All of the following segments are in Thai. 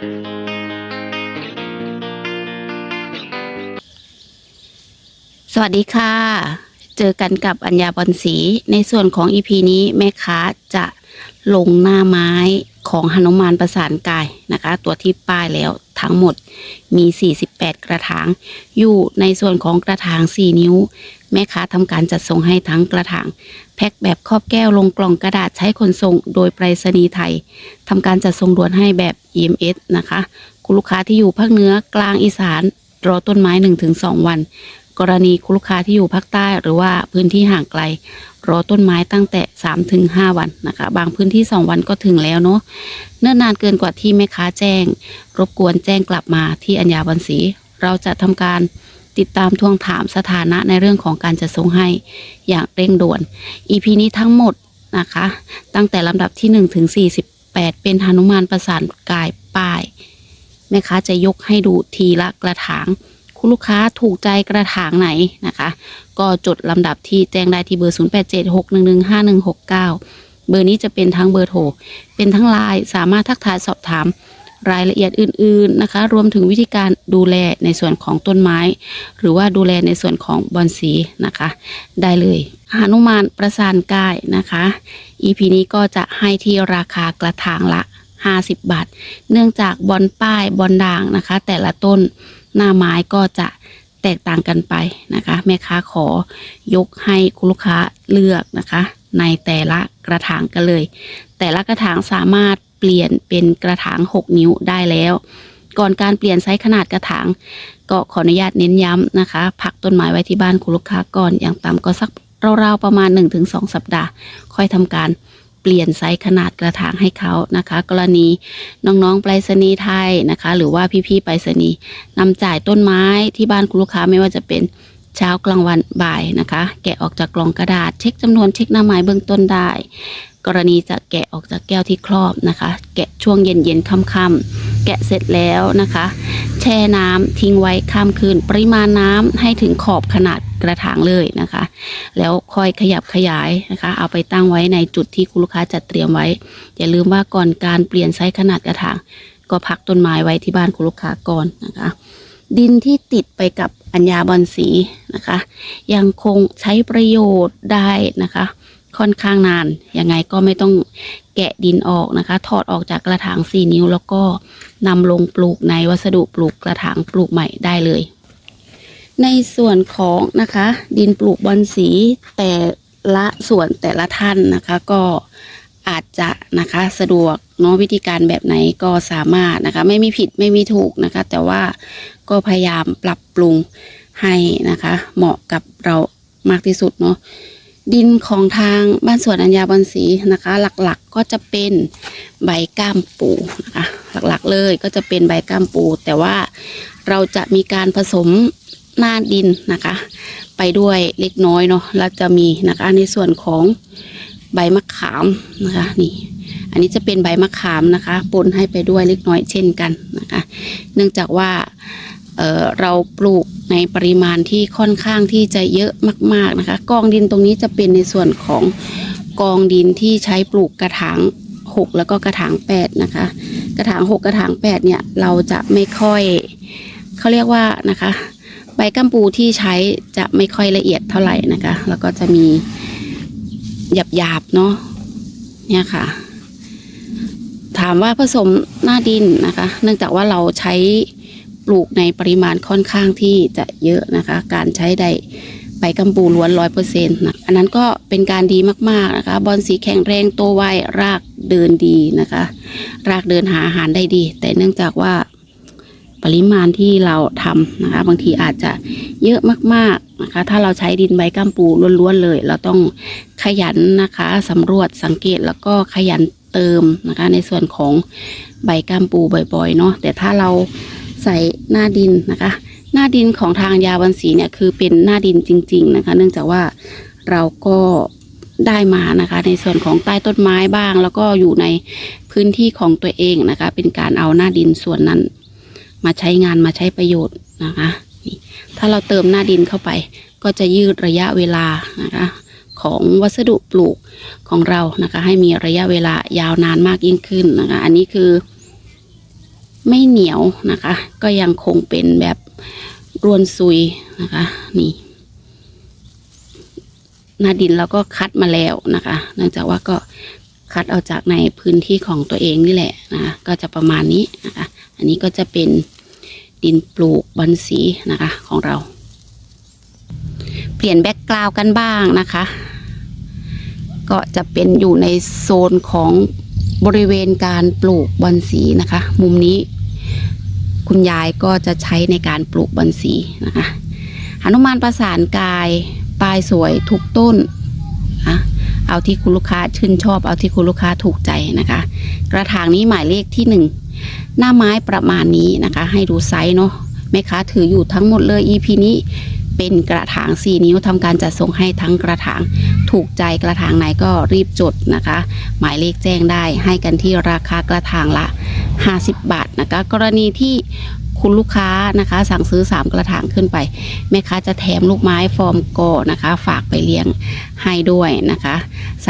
สวัสดีค่ะ เจอกันกับอัญญาบอลสี ในส่วนของ EP นี้แม่ค้าจะลงหน้าไม้ของหนุมานประสานกายนะคะ ตัวที่ป้ายแล้ว ทั้งหมดมี 48 กระถาง อยู่ในส่วนของกระถาง 4 นิ้ว แม่ค้าทำการจัดส่งให้ทั้งกระถาง แพ็คแบบครอบแก้วลงกล่องกระดาษใช้ขนส่งโดยไปรษณีย์ไทยทำการจัดส่งด่วนให้แบบ EMS นะคะ คุณลูกค้าที่อยู่ภาคเหนือกลางอีสานรอต้นไม้ 1-2 วัน กรณีคุณลูกค้าที่อยู่ภาคใต้หรือว่าพื้นที่ห่างไกล รอต้นไม้ตั้งแต่ 3-5 วันนะคะ บางพื้นที่ 2 วันก็ถึงแล้วเนาะเนิ่นนานเกินกว่าที่แม่ค้าแจ้ง รบกวนแจ้งกลับมาที่อัญญาบันสีเราจะทำการติดตามทวงถามสถานะในเรื่องของการจะส่งให้อย่างเร่งด่วน EP นี้ทั้งหมดนะคะ ตั้งแต่ลำดับที่ 1 ถึง 48 เป็นหนุมานประสานกายป้ายแม่ค้าจะยกให้ดูทีละกระถาง คุณลูกค้าถูกใจกระถางไหนนะคะ ก็จดลำดับที่แจ้งได้ที่เบอร์ 0876115169 เบอร์นี้จะเป็นทั้งเบอร์โทร เป็นทั้งไลน์สามารถทักทายสอบถามรายละเอียดอื่น ๆนะคะ รวมถึงวิธีการดูแลในส่วนของต้นไม้ หรือว่าดูแลในส่วนของบอนสีนะคะ ได้เลยหานุมานประสานกายนะคะ EP นี้ก็จะให้ที่ราคากระถางละ 50 บาท เนื่องจากบอนป้ายบอนด่างนะคะ แต่ละต้น หน้าไม้ก็จะแตกต่างกันไปนะคะ แม่ค้าขอยกให้คุณลูกค้าเลือกนะคะ ในแต่ละกระถางกันเลย แต่ละกระถางสามารถเปลี่ยนเป็นกระถาง 6 นิ้วได้แล้ว ก่อนการเปลี่ยนไซส์ขนาดกระถาง ก็ขออนุญาตเน้นย้ำนะคะ พักต้นไม้ไว้ที่บ้านคุณลูกค้าก่อนอย่างต่ำก็สักราวๆประมาณ 1-2 สัปดาห์ ค่อยทำการเเปลี่ยนไซส์ขนาดกระถางให้เขานะคะ กรณีน้องๆไปรษณีย์ไทยนะคะ หรือว่าพี่ๆไปรษณีย์นำจ่ายต้นไม้ที่บ้านคุณลูกค้าไม่ว่าจะเป็นเช้ากลางวันบ่ายนะคะ แกะออกจากกล่องกระดาษเช็คจำนวนเช็คหน้าไม้เบื้องต้นได้ กรณีจะแกะออกจากแก้วที่ครอบนะคะ แกะช่วงเย็นๆค่ำๆแกะเสร็จแล้วนะคะ แช่น้ำทิ้งไว้ข้ามคืน ปริมาณน้ำให้ถึงขอบขนาดกระถางเลยนะคะ แล้วค่อยขยับขยายนะคะ เอาไปตั้งไว้ในจุดที่คุณลูกค้าจัดเตรียมไว้ อย่าลืมว่าก่อนการเปลี่ยนไซส์ขนาดกระถาง ก็พักต้นไม้ไว้ที่บ้านคุณลูกค้าก่อนนะคะ ดินที่ติดไปกับอัญญาบอนสีนะคะ ยังคงใช้ประโยชน์ได้นะคะ ค่อนข้างนาน ยังไงก็ไม่ต้องแกะดินออกนะคะ ถอดออกจากกระถาง 4 นิ้ว แล้วก็นำลงปลูกในวัสดุปลูกกระถางปลูกใหม่ได้เลย ในส่วนของนะคะ ดินปลูกบอนสีแต่ละส่วนแต่ละท่านนะคะก็อาจจะนะคะสะดวกเนาะวิธีการแบบไหนก็สามารถนะคะไม่มีผิดไม่มีถูกนะคะ แต่ว่าก็พยายามปรับปรุงให้นะคะ เหมาะกับเรามากที่สุดเนาะ ดินของทางบ้านสวนอัญญาบอนสีนะคะ หลักๆก็จะเป็นใบก้ามปูนะคะ หลักๆเลยก็จะเป็นใบก้ามปู แต่ว่าเราจะมีการผสมหน้าดินนะคะ ไปด้วยเล็กน้อยเนาะแล้วจะมีนะคะในส่วนของใบมะขามนะคะนี่อันนี้จะเป็นใบมะขามนะคะปนให้ไปด้วยเล็กน้อยเช่นกันนะคะ เนื่องจากว่า เเราปลูกในปริมาณที่ค่อนข้างที่จะเยอะมาก ๆนะคะ กองดินตรงนี้จะเป็นในส่วนของกองดินที่ใช้ปลูกกระถาง 6 แล้วก็กระถาง 8 นะคะ กระถาง 6 กระถาง 8 เนี่ยเราจะไม่ค่อยเขาเรียกว่านะคะใบกัมปูที่ใช้จะไม่ค่อยละเอียดเท่าไหร่นะคะ แล้วก็จะมีหยาบๆเนาะเนี่ยค่ะ ถามว่าผสมหน้าดินนะคะ เนื่องจากว่าเราใช้ ลูกในปริมาณค่อนข้างที่จะเยอะนะคะ การใช้ไดใบกัมปูล้วนร้อยเปอร์เซ็นต์นะอันนั้นก็เป็นการดีมาก ๆ นะคะ บอลสีแข็งแรงโตไวรากเดินดีนะคะ รากเดินหาอาหารได้ดี แต่เนื่องจากว่าปริมาณที่เราทำนะคะ บางทีอาจจะเยอะมาก ๆ นะคะ ถ้าเราใช้ดินใบกัมปูล้วน ๆ เลย เราต้องขยันนะคะสำรวจสังเกตแล้วก็ขยันเติมนะคะ ในส่วนของใบกัมปูบ่อย ๆ เนาะแต่ถ้าเรา ใส่หน้าดินนะคะ หน้าดินของทางยาวันสีเนี่ยคือเป็นหน้าดินจริง ๆนะคะ เนื่องจากว่าเราก็ได้มานะคะ ในส่วนของใต้ต้นไม้บ้าง แล้วก็อยู่ในพื้นที่ของตัวเองนะคะ เป็นการเอาหน้าดินส่วนนั้น มาใช้งานมาใช้ประโยชน์นะคะนี่ถ้าเราเติมหน้าดินเข้าไป ก็จะยืดระยะเวลานะคะของวัสดุปลูกของเรานะคะ ให้มีระยะเวลายาวนานมากยิ่งขึ้นนะคะ อันนี้คือ ไม่เหนียวนะคะ ก็ยังคงเป็นแบบรวนซุยนะคะ นี่หน้าดินเราก็คัดมาแล้วนะคะ เนื่องจากว่าก็คัดเอาจากในพื้นที่ของตัวเองนี่แหละนะคะก็จะประมาณนี้นะคะ อันนี้ก็จะเป็นดินปลูกบอนสีนะคะของเรา เปลี่ยนแบ็กกราวกันบ้างนะคะ ก็จะเป็นอยู่ในโซนของ บริเวณการปลูกบอนสีนะคะ มุมนี้ คุณยายก็จะใช้ในการปลูกบอนสีนะคะหนุมานประสานกายปลายสวยทุกต้นนะเอาที่คุณลูกค้าชื่นชอบเอาที่คุณลูกค้าถูกใจนะคะ กระถางนี้หมายเลขที่หนึ่งหน้าไม้ประมาณนี้นะคะ ให้ดูไซส์เนาะแม่ค้าถืออยู่ทั้งหมดเลย EP นี้ เป็นกระถาง 4 นิ้วทำการจัดส่งให้ทั้งกระถางถูกใจกระถางไหนก็รีบจดนะคะ หมายเลขแจ้งได้ให้กันที่ราคากระถางละ 50 บาทนะคะ กรณีที่คุณลูกค้านะคะ สั่งซื้อ 3 กระถางขึ้นไป แม่ค้าจะแถมลูกไม้ฟอร์มโกนะคะ ฝากไปเลี้ยงให้ด้วยนะคะ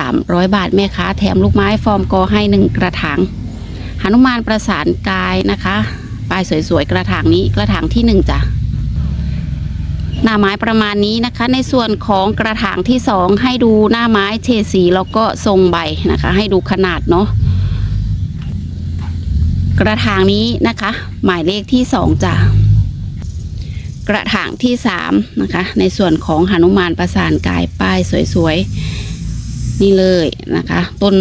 300 บาทแม่ค้าแถมลูกไม้ฟอร์มโกให้ 1 กระถางหนุมานประสานกายนะคะปลายสวยๆกระถางนี้กระถางที่ 1จ้ะ หน้าไม้ประมาณนี้นะคะ ในส่วนของกระถางที่สองให้ดูหน้าไม้เฉดสีแล้วก็ทรงใบนะคะ ให้ดูขนาดเนาะกระถางนี้นะคะ หมายเลขที่สองจ้ะกระถางที่สามนะคะ ในส่วนของหนุมานประสานกายป้ายสวยๆ นี่เลยนะคะ ต้น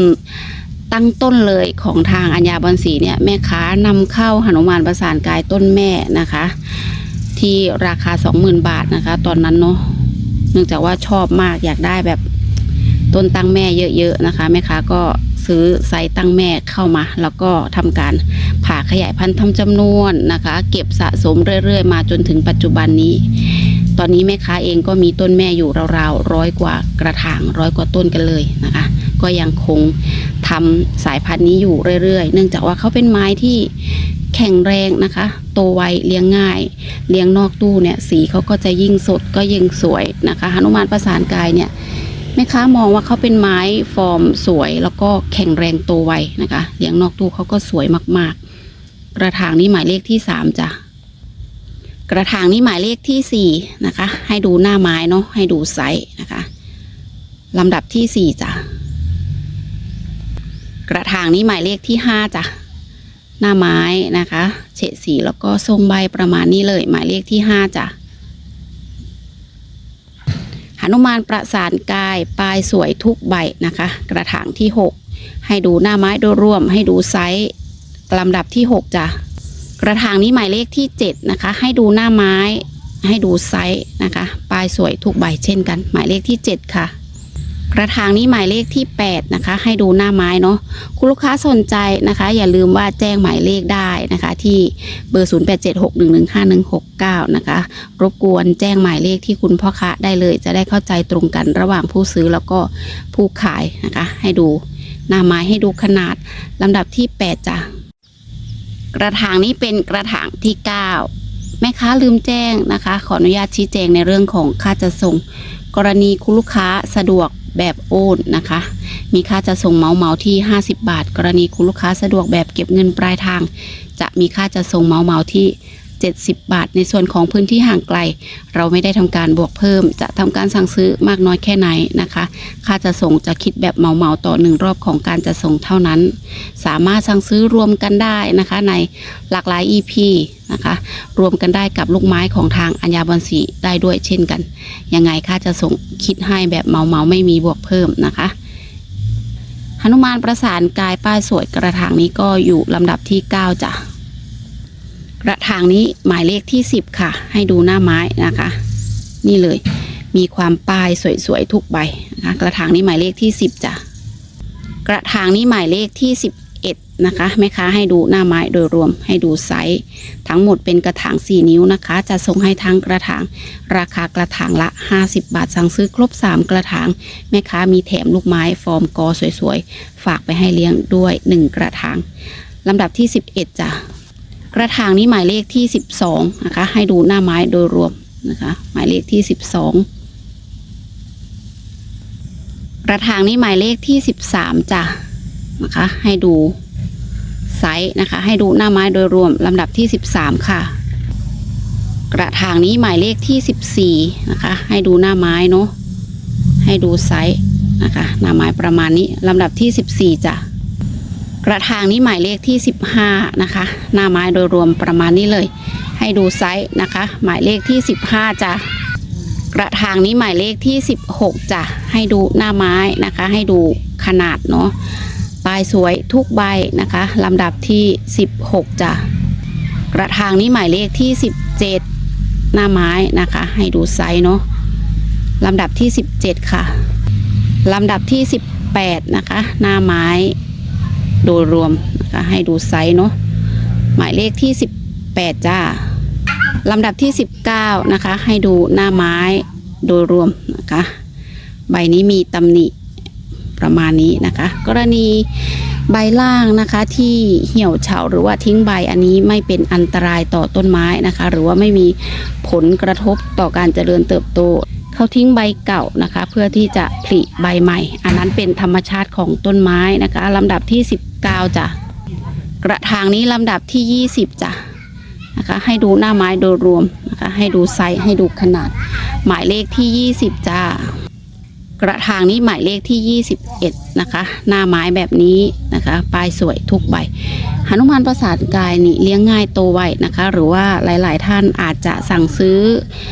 ตั้งต้นเลยของทางอัญญาบอนสีเนี่ยแม่ค้านำเข้าหนุมานประสานกายต้นแม่นะคะ ที่ราคา 20,000 บาทนะคะ ตอนนั้นเนาะเนื่องจากว่าชอบมากอยากได้แบบต้นตั้งแม่เยอะๆนะคะแม่ค้าก็ซื้อไซส์ตั้งแม่เข้ามา แล้วก็ทำการผ่าขยายพันธุ์ทำจำนวนนะคะ เก็บสะสมเรื่อยๆ มาจนถึงปัจจุบันนี้ ตอนนี้แม่ค้าเองก็มีต้นแม่อยู่ราวๆร้อยกว่ากระถางร้อยกว่าต้นกันเลยนะคะ ก็ยังคงทำสายพันธุ์นี้อยู่เรื่อยๆ เนื่องจากว่าเขาเป็นไม้ที่แข็งแรงนะคะ ตไวเลี้ยงง่าย เลี้ยงนอกตู้เนี่ยสีเขาก็จะยิ่งสดก็ยิ่งสวยนะคะหนุมานประสานกายเนี่ยแม่ค้ามองว่าเขาเป็นไม้ฟอร์มสวย แล้วก็แข็งแรงโตไวนะคะเลี้ยงนอกตู้เขาก็สวยมากๆ กระถางนี้หมายเลขที่สามจ้ะกระถางนี้หมายเลขที่สี่นะคะ ให้ดูหน้าไม้เนาะให้ดูไซส์นะคะลำดับที่สี่จ้ะกระถางนี้หมายเลขที่ห้าจ้ะ หน้าไม้นะคะเฉดสีแล้วก็ทรงใบประมาณนี้เลย หมายเลขที่ห้าจ้ะหนุมานประสานกายปลายสวยทุกใบนะคะ กระถางที่หกให้ดูหน้าไม้โดยรวม ให้ดูไซส์ลำดับที่หกจ้ะกระถางนี้หมายเลขที่เจ็ดนะคะ ให้ดูหน้าไม้ให้ดูไซส์นะคะ ปลายสวยทุกใบเช่นกัน หมายเลขที่เจ็ดค่ะ กระถางนี้หมายเลขที่ 8 นะคะ ให้ดูหน้าไม้เนาะคุณลูกค้าสนใจนะคะ อย่าลืมว่าแจ้งหมายเลขได้นะคะ ที่เบอร์ 0876115169 นะคะ รบกวนแจ้งหมายเลขที่คุณพ่อค้าได้เลย จะได้เข้าใจตรงกันระหว่างผู้ซื้อแล้วก็ผู้ขายนะคะ ให้ดูหน้าไม้ให้ดูขนาดลำดับที่ 8จ้ะกระถางนี้เป็นกระถางที่ 9 แม่ค้าลืมแจ้งนะคะ ขออนุญาตชี้แจงในเรื่องของค่าจะส่ง กรณีคุณลูกค้าสะดวก แบบโอนนะคะ มีค่าจะส่งเมาเมาที่ 50 บาท กรณีคุณลูกค้าสะดวกแบบเก็บเงินปลายทาง จะมีค่าจะส่งเมาเมาที่ 70 บาท ในส่วนของพื้นที่ห่างไกล เราไม่ได้ทำการบวกเพิ่ม จะทำการสั่งซื้อมากน้อยแค่ไหนนะคะ ค่าจะส่งจะคิดแบบเหมาเหมาต่อหนึ่งรอบของการจะส่งเท่านั้น สามารถสั่งซื้อรวมกันได้นะคะ ในหลากหลาย EP นะคะรวมกันได้กับลูกไม้ของทางอัญญาบอนสีได้ด้วยเช่นกัน ยังไงค่าจะส่งคิดให้แบบเมาเมาๆไม่มีบวกเพิ่มนะคะหนุมานประสานกายป้ายสวยกระถางนี้ก็อยู่ลำดับที่ 9จ้ะ กระถางนี้หมายเลขที่10ค่ะ ให้ดูหน้าไม้นะคะ นี่เลย มีความป้ายสวยๆทุกใบนะคะกระถางนี้หมายเลขที่10จ้ะกระถางนี้หมายเลขที่11นะคะแม่ค้าให้ดูหน้าไม้โดยรวมให้ดูไซส์ทั้งหมดเป็นกระถาง4นิ้วนะคะ จะส่งให้ทั้งกระถาง ราคากระถางละ 50 บาทสั่งซื้อครบ 3 กระถาง แม่ค้ามีแถมลูกไม้ฟอร์มกอสวยๆ ฝากไปให้เลี้ยงด้วย 1 กระถางลำดับที่ 11จ้ะ กระถางนี้หมายเลขที่12นะคะ ให้ดูหน้าไม้โดยรวมนะคะ หมายเลขที่12กระถางนี้หมายเลขที่13จ้ะนะคะ ให้ดูไซส์นะคะ ให้ดูหน้าไม้โดยรวมลำดับที่13ค่ะ กระถางนี้หมายเลขที่14นะคะ ให้ดูหน้าไม้เนาะให้ดูไซส์นะคะ หน้าไม้ประมาณนี้ลำดับที่14จ้ะ ระถางนี้หมายเลขที่ 15 นะคะ หน้าไม้โดยรวมประมาณนี้เลย ให้ดูไซส์นะคะ หมายเลขที่ 15จ้ะกระถางนี้หมายเลขที่ 16จ้ะให้ดูหน้าไม้นะคะ ให้ดูขนาดเนาะปลายสวยทุกใบนะคะลำดับที่ 16จ้ะกระถางนี้หมายเลขที่ 17 หน้าไม้นะคะ ให้ดูไซส์เนาะลำดับที่ 17 ค่ะลำดับที่ 18 นะคะ หน้าไม้ โดยรวมนะคะให้ดูไซส์เนาะหมายเลขที่ 18 จ้าลำดับที่ 19 นะคะ ให้ดูหน้าไม้โดยรวมนะคะ ใบนี้มีตำหนิประมาณนี้นะคะ กรณีใบล่างนะคะที่เหี่ยวเฉาหรือว่าทิ้งใบอันนี้ไม่เป็นอันตรายต่อต้นไม้นะคะ หรือว่าไม่มีผลกระทบต่อการเจริญเติบโต เขาทิ้งใบเก่านะคะ เพื่อที่จะผลิใบใหม่อั นั้นเป็นธรรมชาติของต้นไม้นะคะลำดับที่ 19จ้ะกระถางนี้ลำดับที่ 20จ้ะนะคะให้ดูหน้าไม้โดยรวมนะคะให้ดูไซส์ให้ดูขนาด หมายเลขที่ 20จ้ากระถางนี้หมายเลขที่ 21 นะคะ หน้าไม้แบบนี้นะคะ ปลายสวยทุกใบ หนุมานประสาทกายนี่เลี้ยงง่ายโตไวนะคะ หรือว่าหลาย ๆ ท่านอาจจะสั่งซื้อ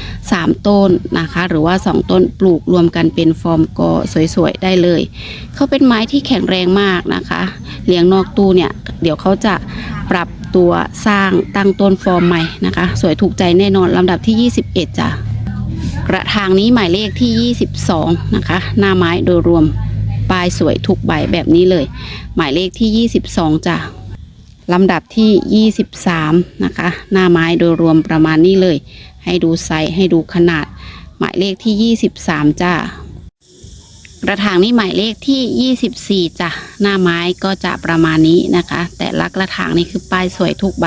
3 ต้นนะคะ หรือว่า 2 ต้นปลูกรวมกันเป็นฟอร์มกอสวย ๆ ได้เลย เขาเป็นไม้ที่แข็งแรงมากนะคะ เลี้ยงนอกตู้เนี่ย เดี๋ยวเขาจะปรับตัวสร้างตั้งต้นฟอร์มใหม่นะคะ สวยถูกใจแน่นอนลำดับที่ 21จ้ะกระถางนี้หมายเลขที่ 22 นะคะ หน้าไม้โดยรวมปลายสวยทุกใบแบบนี้เลย หมายเลขที่ 22จ้ะ ลำดับที่ 23 นะคะ หน้าไม้โดยรวมประมาณนี้เลย ให้ดูไซส์ให้ดูขนาด หมายเลขที่ 23 จ้ะกระถางนี้หมายเลขที่ 24 จ้ะ หน้าไม้ก็จะประมาณนี้นะคะ แต่ละกระถางนี่คือปลายสวยทุกใบ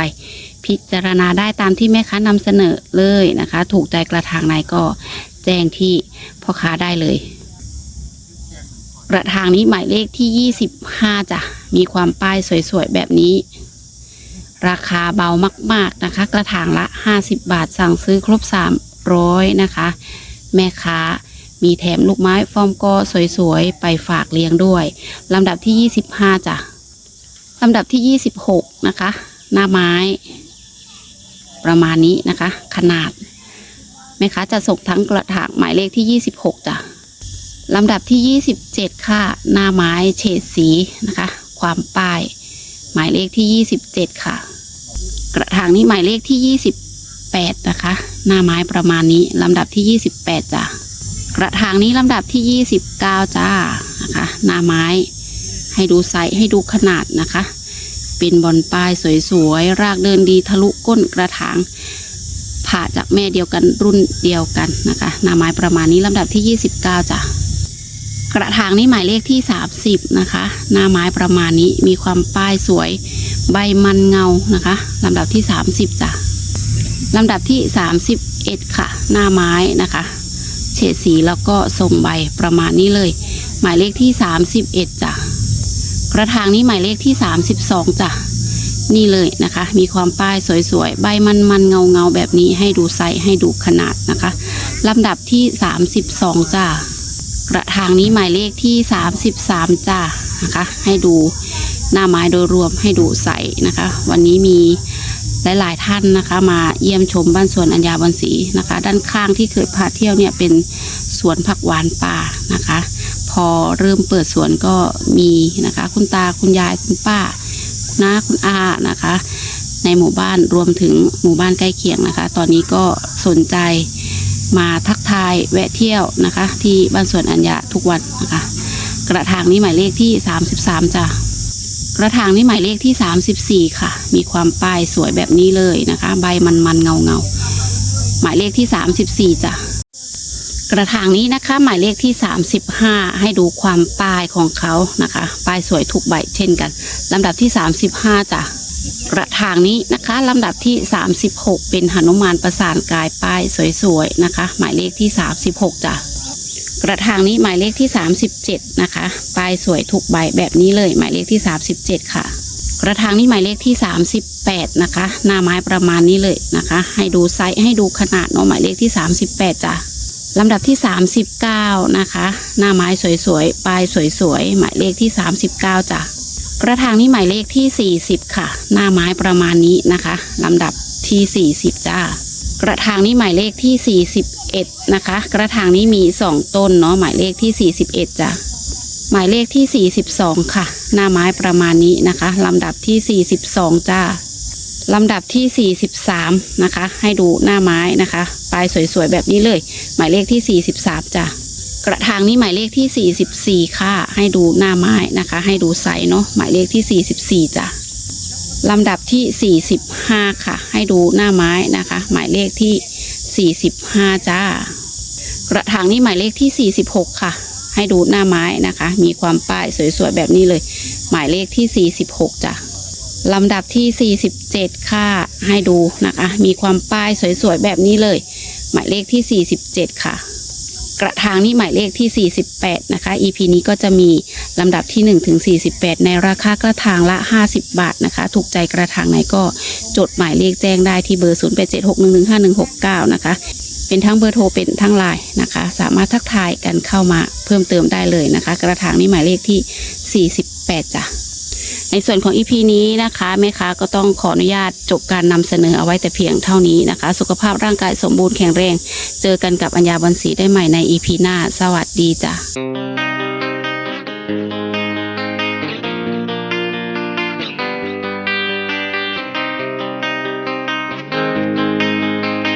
พิจารณาได้ตามที่แม่ค้านำเสนอเลยนะคะ ถูกใจกระถางไหนก็แจ้งที่พ่อค้าได้เลยกระถางนี้หมายเลขที่ 25 จ้ะ มีความป้ายสวยๆ แบบนี้ ราคาเบามาก ๆนะคะ กระถางละ 50 บาทสั่งซื้อครบ 300 นะคะ แม่ค้ามีแถมลูกไม้ฟอร์มกอสวยๆ ไปฝากเลี้ยงด้วยลำดับที่ 25จ้ะลำดับที่ 26 นะคะ หน้าไม้ ประมาณนี้นะคะ ขนาดแม่ค้าจะส่งทั้งกระถางหมายเลขที่ 26จ้ะลำดับที่ 27 ค่ะ หน้าไม้เฉดสีนะคะ ความป้าย หมายเลขที่ 27 ค่ะ กระถางนี้หมายเลขที่ 28 นะคะ หน้าไม้ประมาณนี้ลำดับที่ 28จ้ะกระถางนี้ลำดับที่ 29 จ้านะคะหน้าไม้ ให้ดูไซส์ให้ดูขนาดนะคะ เป็นบอลป้ายสวยๆ รากเดินดีทะลุก้นกระถางผ่าจากแม่เดียวกันรุ่นเดียวกันนะคะหน้าไม้ประมาณนี้ลำดับที่ 29จ้ะกระถางนี้หมายเลขที่ 30 นะคะ หน้าไม้ประมาณนี้มีความป้ายสวย ใบมันเงานะคะลำดับที่ 30จ้ะลำดับที่ 31 ค่ะ หน้าไม้นะคะ เฉดสีแล้วก็ทรงใบประมาณนี้เลย หมายเลขที่ 31จ้ะกระถางนี้หมายเลขที่ 32จ้ะนี่เลยนะคะ มีความป้ายสวยๆ ใบมันมันเงาเงาๆ แบบนี้ให้ดูไซส์ให้ดูขนาดนะคะลำดับที่ 32จ้ะกระถางนี้หมายเลขที่ 33จ้านะคะ ให้ดู หน้าไม้โดยรวมให้ดูใสนะคะ วันนี้มีหลาย ๆ ท่านนะคะ มาเยี่ยมชมบ้านสวนอัญญาบอนศรีนะคะ ด้านข้างที่เคยพาเที่ยวเนี่ยเป็นสวนผักหวานป่านะคะ พอเริ่มเปิดสวนก็มีนะคะ คุณตาคุณยายคุณป้า คุณน้าคุณอานะคะ ในหมู่บ้านรวมถึงหมู่บ้านใกล้เคียงนะคะ ตอนนี้ก็สนใจมาทักทายแวะเที่ยวนะคะ ที่บ้านสวนอัญญาทุกวันนะคะ กระถางนี้หมายเลขที่ 33จ้ะ กระถางนี้หมายเลขที่ 34 ค่ะ มีความป้ายสวยแบบนี้เลยนะคะ ใบมันมันเงาเงาๆหมายเลขที่ 34จ้ะกระถางนี้นะคะ หมายเลขที่ 35 ให้ดูความป้ายของเขานะคะป้ายสวยทุกใบเช่นกันลำดับที่ 35จ้ะกระถางนี้นะคะลำดับที่ 36 เป็นหนุมานประสานกายป้ายสวยๆนะคะ หมายเลขที่ 36จ้ะ กระถางนี้หมายเลขที่ 37 นะคะป้ายสวยทุกใบแบบนี้เลย หมายเลขที่ 37 ค่ะ กระถางนี่หมายเลขที่ 38 นะคะ หน้าไม้ประมาณนี้เลยนะคะ ให้ดูไซส์ให้ดูขนาดเนาะหมายเลขที่ 38จ้ะลำดับที่ 39 นะคะ หน้าไม้สวยๆ ปลายสวยๆ หมายเลขที่ 39จ้ะกระถางนี่หมายเลขที่ 40 ค่ะ หน้าไม้ประมาณนี้นะคะลำดับที่ 40 จ้า กระถางนี่หมายเลขที่ 41 นะคะ กระถางนี้มี 2 ต้นเนาะหมายเลขที่ 41จ้ะหมายเลขที่ 42 ค่ะ หน้าไม้ประมาณนี้นะคะลำดับที่ 42 จ้าลำดับที่ 43 นะคะ ให้ดูหน้าไม้นะคะ ปลายสวยๆ แบบนี้เลย หมายเลขที่ 43 จ้ะ กระถางนี้หมายเลขที่ 44 ค่ะ ให้ดูหน้าไม้นะคะ ให้ดูไซส์เนาะ หมายเลขที่ 44 จ้ะ ลำดับที่ 45 ค่ะ ให้ดูหน้าไม้นะคะ หมายเลขที่ 45 จ้า กระถางนี้หมายเลขที่ 46 ค่ะ ให้ดูหน้าไม้นะคะ มีความป้ายสวยๆแบบนี้เลย หมายเลขที่ 46 จ้ะลำดับที่ 47 ค่ะ ให้ดูนะคะ มีความป้ายสวยๆแบบนี้เลย หมายเลขที่ 47 ค่ะ กระถางนี้หมายเลขที่ 48 นะคะ EP นี้ก็จะมีลำดับที่ 1 ถึง 48 ในราคากระถางละ 50 บาทนะคะ ถูกใจกระถางไหนก็จดหมายเลขแจ้งได้ที่เบอร์ 0876115169 นะคะ เป็นทั้งเบอร์โทรเป็นทั้งไลน์นะคะ สามารถทักทายกันเข้ามาเพิ่มเติมได้เลยนะคะ กระถางนี้หมายเลขที่ 48จ้ะ ในส่วนของอีพีนี้นะคะแม่ค้าก็ต้องขออนุญาตจบการนำเสนอเอาไว้แต่เพียงเท่านี้นะคะ สุขภาพร่างกายสมบูรณ์แข็งแรง เจอกันกับอัญญาบัลสีได้ใหม่ในอีพีหน้า สวัสดีจ้ะ